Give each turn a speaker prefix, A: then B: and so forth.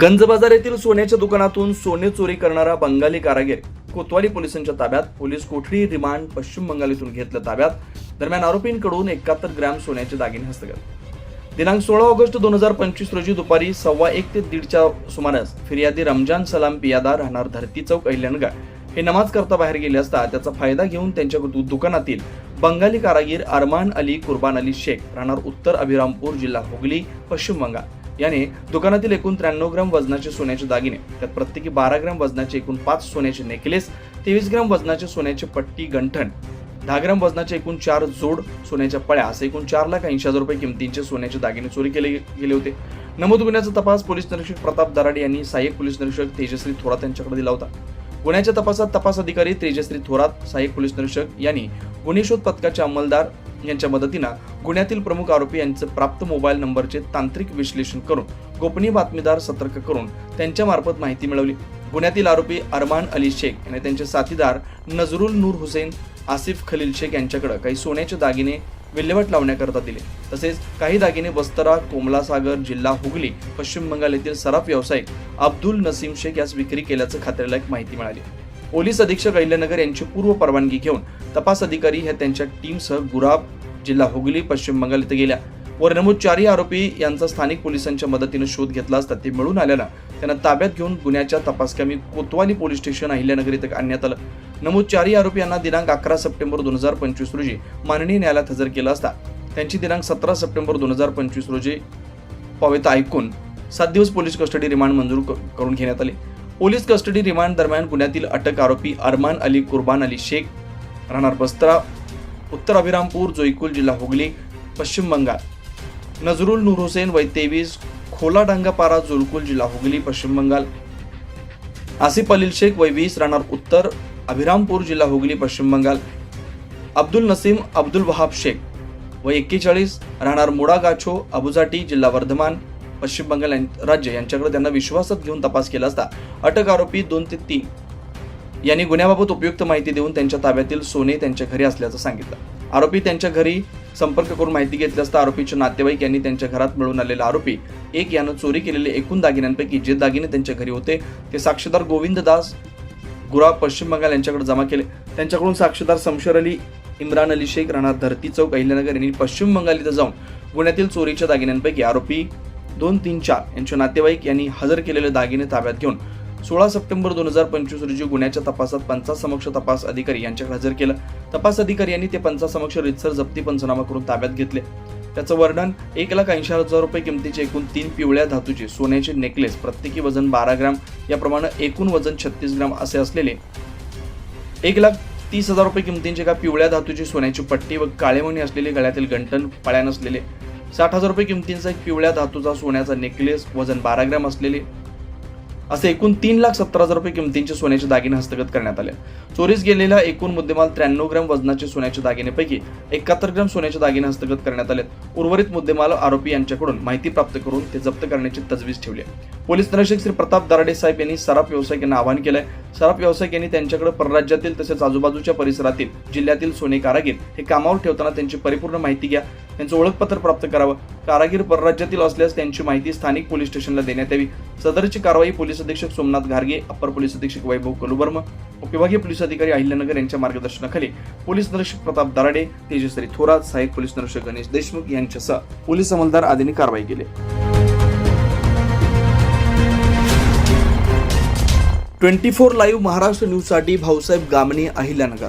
A: गंज बाजार येथील सोन्याच्या दुकानातून सोने चोरी करणारा बंगाली कारागीर कोतवाली पोलिसांच्या ताब्यात. पोलीस कोठडी रिमांड पश्चिम बंगाल इथून घेतलं ताब्यात. दरम्यान आरोपींकडून एकाहत्तर ग्रॅम सोन्याचे दागिने हस्तगत. दिनांक सोळा ऑगस्ट दोन हजार पंचवीस रोजी दुपारी सव्वा एक ते दीडच्या सुमारास फिर्यादी रमजान सलाम पियादा राहणार धरती चौक अहिल्यानगर हे नमाज करता बाहेर गेले असता त्याचा फायदा घेऊन त्यांच्या दुकानातील बंगाली कारागीर अरमान अली कुर्बान अली शेख राहणार उत्तर अभिरामपूर जिल्हा हुगली पश्चिम बंगाल. याने दुकानातील एकूण त्र्याण्णव ग्राम वजनाचे सोन्याचे दागिने त्यात प्रत्येकी बारा ग्राम वजनाचे एकूण पाच सोन्याचे नेकलेस तेवीस ग्राम वजनाचे सोन्याचे पट्टी गंठण दहा ग्राम वजनाचे एकूण चार जोड सोन्याच्या पळ्या असे एकूण चार लाख ऐंशी हजार रुपये किमतींचे सोन्याचे दागिने चोरी केले गेले होते. नमूद गुन्ह्याचा तपास पोलीस निरीक्षक प्रताप दराडे यांनी सहाय्यक पोलीस निरीक्षक तेजश्री थोरात यांच्याकडे दिला होता. गुन्ह्याच्या तपासात तपास अधिकारी तेजश्री थोरात सहाय्यक पोलीस निरीक्षक यांनी गुन्हे शोध पथकाचे अंमलदार यांच्या मदतीनं गुन्ह्यातील प्रमुख आरोपी यांचे प्राप्त मोबाईल नंबरचे तांत्रिक विश्लेषण करून गोपनीय बातमीदार सतर्क करून त्यांच्यामार्फत माहिती मिळवली. गुन्ह्यातील आरोपी अरमान अली शेख आणि त्यांचे साथीदार नजरुल नूर हुसेन आसिफ खलील शेख यांच्याकडे काही सोन्याचे दागिने विल्हेवाट लावण्याकरता दिले. तसेच काही दागिने बस्तरा कोमलासागर जिल्हा हुगली पश्चिम बंगाल येथील सराफ व्यावसायिक अब्दुल नसीम शेख यास विक्री केल्याचं खात्रीला एक माहिती मिळाली. पोलीस अधीक्षक अहिल्यानगर यांची पूर्व परवानगी घेऊन तपास अधिकारी ह्या त्यांच्या टीमसह गुराब जिल्हा हुगली पश्चिम बंगाल इथे गेल्या. वर नमूद चारही आरोपी यांचा स्थानिक पोलिसांच्या मदतीने शोध घेतला असता ते मिळून आल्यानं त्यांना ताब्यात घेऊन गुन्ह्याच्या तपासकामी कोतवाली पोलीस स्टेशन अहिल्यानगर इथे आणण्यात आलं. नमूद चारही आरोपी यांना दिनांक अकरा सप्टेंबर दोन हजार पंचवीस रोजी माननीय न्यायालयात हजर केला असता. त्यांची दिनांक सतरा सप्टेंबर दोन हजार पंचवीस रोजी पविता ऐकून सात दिवस पोलीस कस्टडी रिमांड मंजूर क- करून घेण्यात आले. पोलीस कस्टडी रिमांड दरम्यान गुन्ह्यातील अटक आरोपी अरमान अली कुर्बान अली शेख राहणार बस्तरा उत्तर अभिरामपूर जोईकुल जिल्हा हुगली पश्चिम बंगाल. नजरुल नूर हुसेन वय तेवीस खोलाडांगापारा जोलकुल जिल्हा हुगली पश्चिम बंगाल. आसिफ अलील शेख वय वीस राहणार उत्तर अभिरामपूर जिल्हा हुगली पश्चिम बंगाल. अब्दुल नसीम अब्दुल वहाब शेख वय एक्केचाळीस राहणार मुडा गाछो जिल्हा वर्धमान. पश्चिम बंगाल राज्य यांच्याकडे त्यांना विश्वासात घेऊन तपास केला असता. अटक आरोपी दोन ते तीन यांनी गुन्ह्याबाबत उपयुक्त माहिती देऊन त्यांच्या ताब्यातील सोने त्यांच्या घरी असल्याचं सांगितलं. आरोपी त्यांच्या घरी संपर्क करून माहिती घेतली असता आरोपीचे नातेवाईक यांनी त्यांच्या घरात मिळून आलेला आरोपी एक यानं चोरी केलेले एकूण दागिन्यांपैकी जे दागिने त्यांच्या घरी होते ते साक्षीदार गोविंददास गुरा पश्चिम बंगाल यांच्याकडे जमा केले. त्यांच्याकडून साक्षीदार समशेर अली इम्रान अली शेख राणा धरती चौक अहिल्यानगर यांनी पश्चिम बंगाल इथं जाऊन गुन्ह्यातील चोरीच्या दागिन्यांपैकी आरोपी दोन तीन चार यांचे नातेवाईक यांनी हजर केलेले दागिने ताब्यात घेऊन सोळा सप्टेंबर दोन हजार पंचवीस रोजी गुन्ह्याच्या तपासात पंचासमक्ष तपास अधिकारी यांच्याकडे हजर केलं. तपास अधिकारी यांनी ते पंचासमक्ष रितसर जप्ती पंचनामा करून ताब्यात घेतले. त्याचं वर्णन एक लाख ऐंशी हजार रुपये किमतीचे एकूण तीन पिवळ्या धातूचे सोन्याचे नेकलेस प्रत्येकी वजन बारा ग्राम याप्रमाणे एकूण वजन छत्तीस ग्राम असे असलेले एक लाख तीस हजार रुपये किमतींचे का पिवळ्या धातूची सोन्याची पट्टी व काळेमणी असलेले गळ्यातील गंटन पळ्या नसलेले साठ हजार रुपये किमतींचा एक पिवळ्या धातूचा सोन्याचा नेकलेस वजन बारा ग्राम असलेले असे एकूण तीन लाख सत्तर हजार रुपये किमतींचे सोन्याचे दागिने हस्तगत करण्यात आले. चोरीस गेलेल्या एकूण मुद्देमाल त्र्याण्णव ग्रॅम वजनाचे सोन्याच्या दागिनेपैकी एकाहत्तर ग्रॅम सोन्याचे दागिने हस्तगत करण्यात आले उर्वरित मुद्देमाल आरोपी यांच्याकडून माहिती प्राप्त करून ते जप्त करण्याची तजवीज ठेवली आहे. पोलीस निरीक्षक श्री प्रताप दराडे साहेब यांनी सराफ व्यावसायिकांना आवाहन केलंय. सराफ व्यावसायिक यांनी त्यांच्याकडे परराज्यातील तसेच आजूबाजूच्या परिसरातील जिल्ह्यातील सोने कारागीर हे कामावर ठेवताना त्यांची परिपूर्ण माहिती घ्या. त्यांचं ओळखपत्र प्राप्त करावं. कारागीर परराज्यातील असल्यास त्यांची माहिती स्थानिक पोलीस स्टेशनला देण्यात यावी. सदरची कारवाई पोलीस अधीक्षक सोमनाथ घारगे अप्पर पोलीस अधीक्षक वैभव कलुबर्म उपविभागीय पोलीस अधिकारी अहिल्यानगर यांच्या मार्गदर्शनाखाली पोलीस निरीक्षक प्रताप दराडे तेजश्री थोरात सहाय्यक पोलीस निरीक्षक गणेश देशमुख यांच्यासह पोलीस अंमलदार आदींनी कारवाई केली. ट्वेंटी फोर लाईव्ह महाराष्ट्र न्यूजसाठी भाऊसाहेब गामणे अहिल्यानगर.